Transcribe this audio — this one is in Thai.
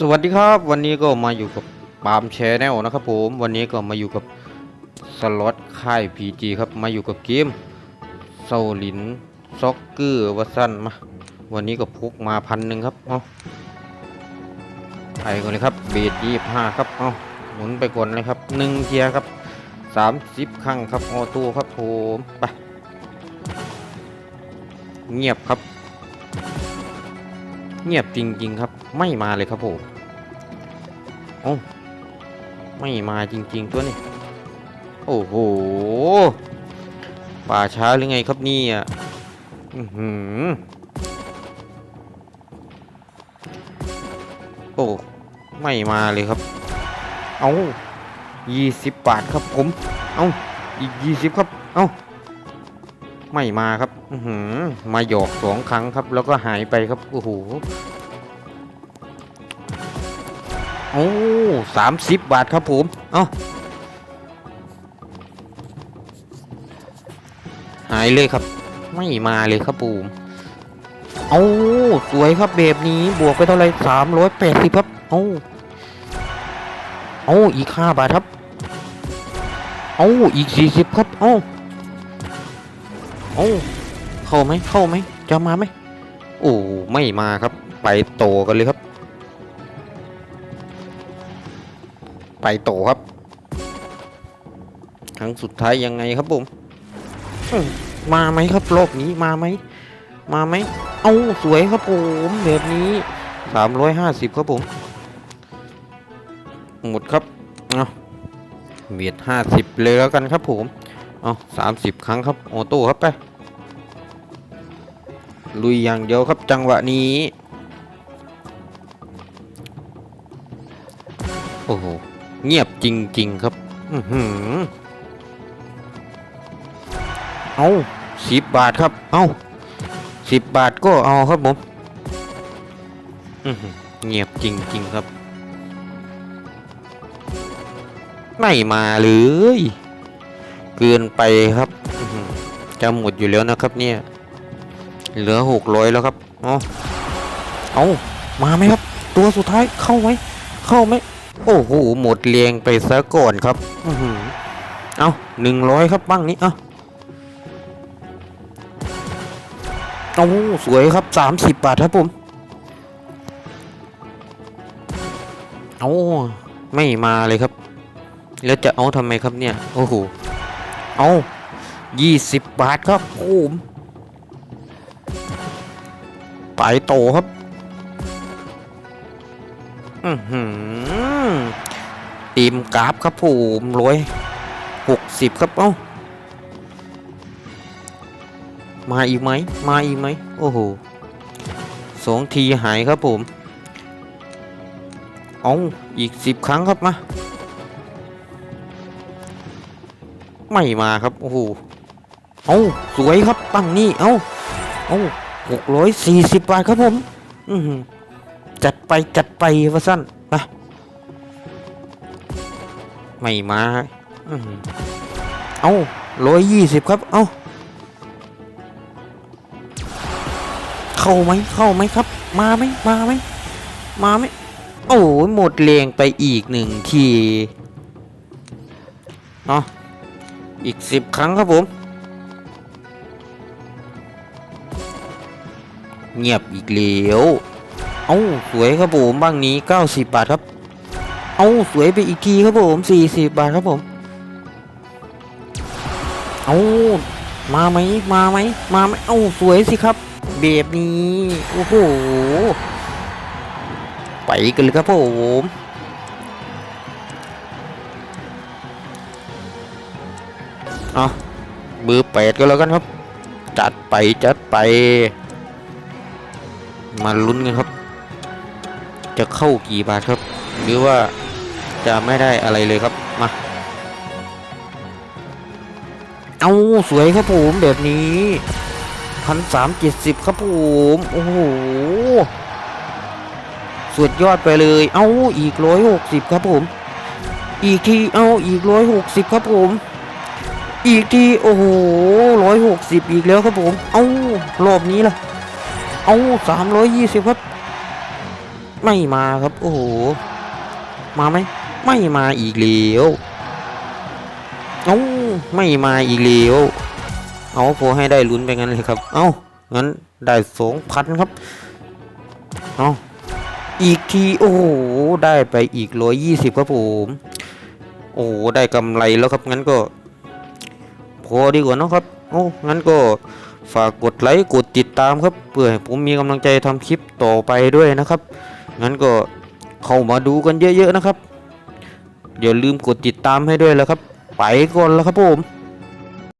สวัสดีครับ วันนี้ก็มาอยู่กับปามแชร์แนลนะครับผมวันนี้ก็มาอยู่กับสล็อตค่าย PG ครับมาอยู่กับเกมเซาลินซ็อกเกอร์วัสันมาวันนี้ก็พกมาพันหนึ่งครับเอาไปก่อนเลยครับเบสยี่ห้าครับเอาหมุนไปก่อนเลยครับหนึ่งเทียครับสามสิบครั้งครับออโต้ครับผมไปเงียบครับ เงียบจริงๆครับ ไม่มาเลยครับผมโอ้ไม่มาจริง ๆ ตัวนี้ โอ้โหป่าช้าหรือไงครับนี่ยอือหือโอ้ไม่มาเลยครับ เอายี่สิบบาทครับผม เอาอีกยี่สิบครับ เอา ไม่มาครับอือหือมาหยอกสองครั้งครับ แล้วก็หายไปครับโอ้โหโอ้สามสิบบาทครับผม เอาหายเลยครับ ไม่มาเลยครับผมเอาสวยครับแบบนี้บวกไปเท่าไหร่สามร้อยแปดสิบครับเอาเอาอีกห้าบาทครับเอาอีกสี่สิบครับเอา เอาเข้าไหมเข้าไหมจะมาไหมโอ้ไม่มาครับ ไปโตกันเลยครับ ไปโตครับ ครั้งสุดท้ายยังไงครับผมอืมมาไหมครับโลกนี้มาไหมมาไหมเอาสวยครับผมแบบนี้สามร้อยห้าสิบครับผม หมดครับเอาเบียดห้าสิบเลยแล้วกันครับผม เอาสามสิบครั้งครับออโต้ครับไปลุยอย่างเดียวครับจังหวะนี้ โอ้โห เงียบจริง ๆ ครับ อือหือเอาสิบบาทครับ เอาสิบบาทก็เอาครับผมเงียบจริง ๆ ครับ ไม่มาเลย เกินไปครับจะหมดอยู่แล้วนะครับเนี่ย เหลือหกร้อยแล้วครับเอาเอามาไหมครับ ตัวสุดท้ายเข้าไหมเข้าไหมโอ้โหหมดเรียงไปซะก่อนครับอือหือเอาหนึ่งร้อยครับบ้างนี้เอาเอาสวยครับสามสิบบาทครับผมเอาไม่มาเลยครับ แล้วจะเอาทำไมครับเนี่ย โอ้โห เอายี่สิบบาทครับโอ้โหไปโตครับ อือหือตีมกราฟครับผมร้อยหกสิบครับ เอ้า มาอีกไหม มาอีกไหม โอ้โหสองทีหายครับผม เอาอีกสิบครั้งครับมา ไม่มาครับโอ้โหเอาสวยครับตั้งนี่เอาเอาหกร้อยสี่สิบบาทครับผมอืจัดไปจัดไปว่าสั้นนะไม่มาอืเอาร้อยยี่สิบครับ เอาเข้าไหมเข้าไหมครับ มาไหมมาไหมมาไหมโอ้หมดแรงไปอีกหนึ่งทีเนาะ อีกสิบครั้งครับผม เงียบอีกแล้วเอาสวยครับผมบ้างนี้ 90 บาทครับ เอาสวยไปอีกทีครับผม 40 บาทครับผม เอามาไหมมาไหมมาไหมเอ้าสวยสิครับแบบนี้ โอ้โห ไปกันเลยครับผม อาเบอร์แปดก็แล้วกันครับ จัดไปจัดไป มาลุ้นกันครับ จะเข้ากี่บาทครับ หรือว่าจะไม่ได้อะไรเลยครับมาเอาสวยครับผมแบบนี้พันสามเจ็ดสิบครับผมโอ้โหสุดยอดไปเลย เอาอีกร้อยหกสิบครับผม อีกทีเอาอีกร้อยหกสิบครับผม อีกทีโอ้โหร้อยหกสิบอีกแล้วครับผม เอารอบนี้ล่ะ เอาสามร้อยยี่สิบครับ ไม่มาครับ โอ้โห มาไหม ไม่มาอีกแล้วเอาไม่มาอีกแล้วเอาพอให้ได้ลุ้นไปงั้นเลยครับ เอ้างั้นได้สองพันครับ เอาอีกทีโอ้โหได้ไปอีกร้อยยี่สิบครับผม โอ้ได้กำไรแล้วครับงั้นก็ พอดีกว่านะครับโอ้งั้นก็ฝากกดไลค์กดติดตามครับเพื่อให้ผมมีกำลังใจทำคลิปต่อไปด้วยนะครับ งั้นก็เข้ามาดูกันเยอะๆนะครับอย่าลืมกดติดตามให้ด้วยแล้วครับ ไปก่อนแล้วครับผม